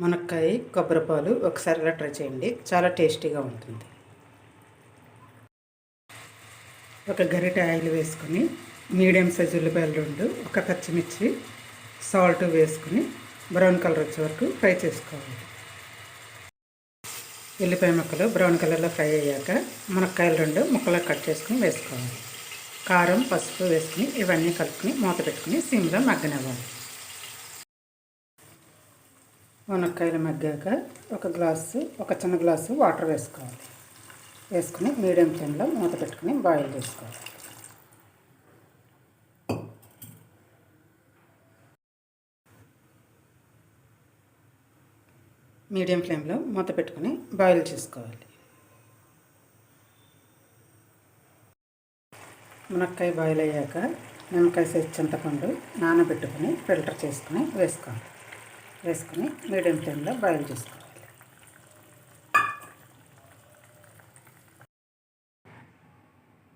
మునక్కాయ కొబ్బరిపాలు ఒకసారి ఇలా ట్రై చేయండి. చాలా టేస్టీగా ఉంటుంది. ఒక గరిటె ఆయిల్ వేసుకొని మీడియం సైజ్ ఉల్లిపాయలు రెండు ఒక పచ్చిమిర్చి సాల్ట్ వేసుకుని బ్రౌన్ కలర్ వచ్చే వరకు ఫ్రై చేసుకోవాలి. ఉల్లిపాయ ముక్కలు బ్రౌన్ కలర్లో ఫ్రై అయ్యాక మునక్కాయలు రెండు ముక్కలు కట్ చేసుకుని వేసుకోవాలి. కారం పసుపు వేసుకుని ఇవన్నీ కలుపుకొని మూత పెట్టుకుని సిమ్లో మగ్గనివ్వాలి. మునక్కాయలు మగ్గాక ఒక గ్లాసు ఒక చిన్న గ్లాసు వాటర్ వేసుకోవాలి. వేసుకుని మీడియం ఫ్లేమ్లో మూత పెట్టుకుని బాయిల్ చేసుకోవాలి. మీడియం ఫ్లేమ్లో మూత పెట్టుకుని బాయిల్ చేసుకోవాలి. మునక్కాయ బాయిల్ అయ్యాక నిమ్మకాయ సైజ్ చింతపండు నానబెట్టుకుని ఫిల్టర్ చేసుకుని వేసుకోవాలి. వేసుకుని మీడియం ఫ్లేమ్లో బాయిల్ చేసుకోవాలి.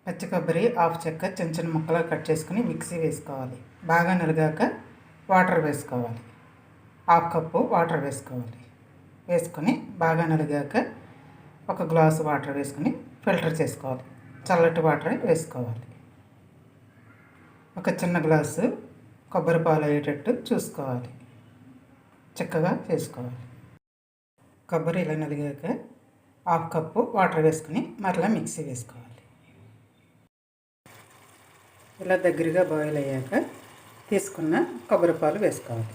పచ్చి కొబ్బరి హాఫ్ చెక్క చిన్న చిన్న ముక్కలు కట్ చేసుకుని మిక్సీ వేసుకోవాలి. బాగా నలిగాక వాటర్ వేసుకోవాలి. హాఫ్ కప్పు వాటర్ వేసుకోవాలి. వేసుకొని బాగా నలిగాక ఒక గ్లాసు వాటర్ వేసుకొని ఫిల్టర్ చేసుకోవాలి. చల్లటి వాటర్ వేసుకోవాలి. ఒక చిన్న గ్లాసు కొబ్బరి పాలు అయ్యేటట్టు చూసుకోవాలి. చక్కగా చేసుకోవాలి. కొబ్బరి ఇలా నలిగాక హాఫ్ కప్పు వాటర్ వేసుకుని మరలా మిక్సీ వేసుకోవాలి. ఇలా దగ్గరగా బాయిల్ అయ్యాక తీసుకున్న కొబ్బరి పాలు వేసుకోవాలి.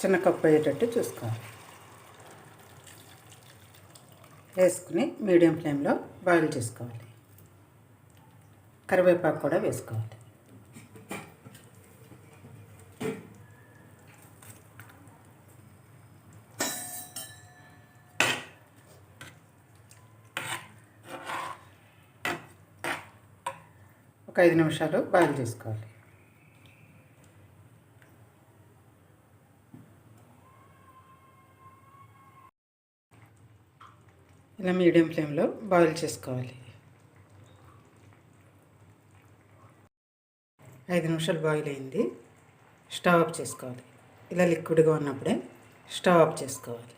చిన్న కప్పు అయ్యేటట్టు చూసుకోవాలి. వేసుకుని మీడియం ఫ్లేమ్లో బాయిల్ చేసుకోవాలి. కరివేపాకు కూడా వేసుకోవాలి. ఒక ఐదు నిమిషాలు బాయిల్ చేసుకోవాలి. ఇలా మీడియం ఫ్లేమ్లో బాయిల్ చేసుకోవాలి. ఐదు నిమిషాలు బాయిల్ అయింది. స్టవ్ ఆఫ్ చేసుకోవాలి. ఇలా లిక్విడ్గా ఉన్నప్పుడే స్టవ్ ఆఫ్ చేసుకోవాలి.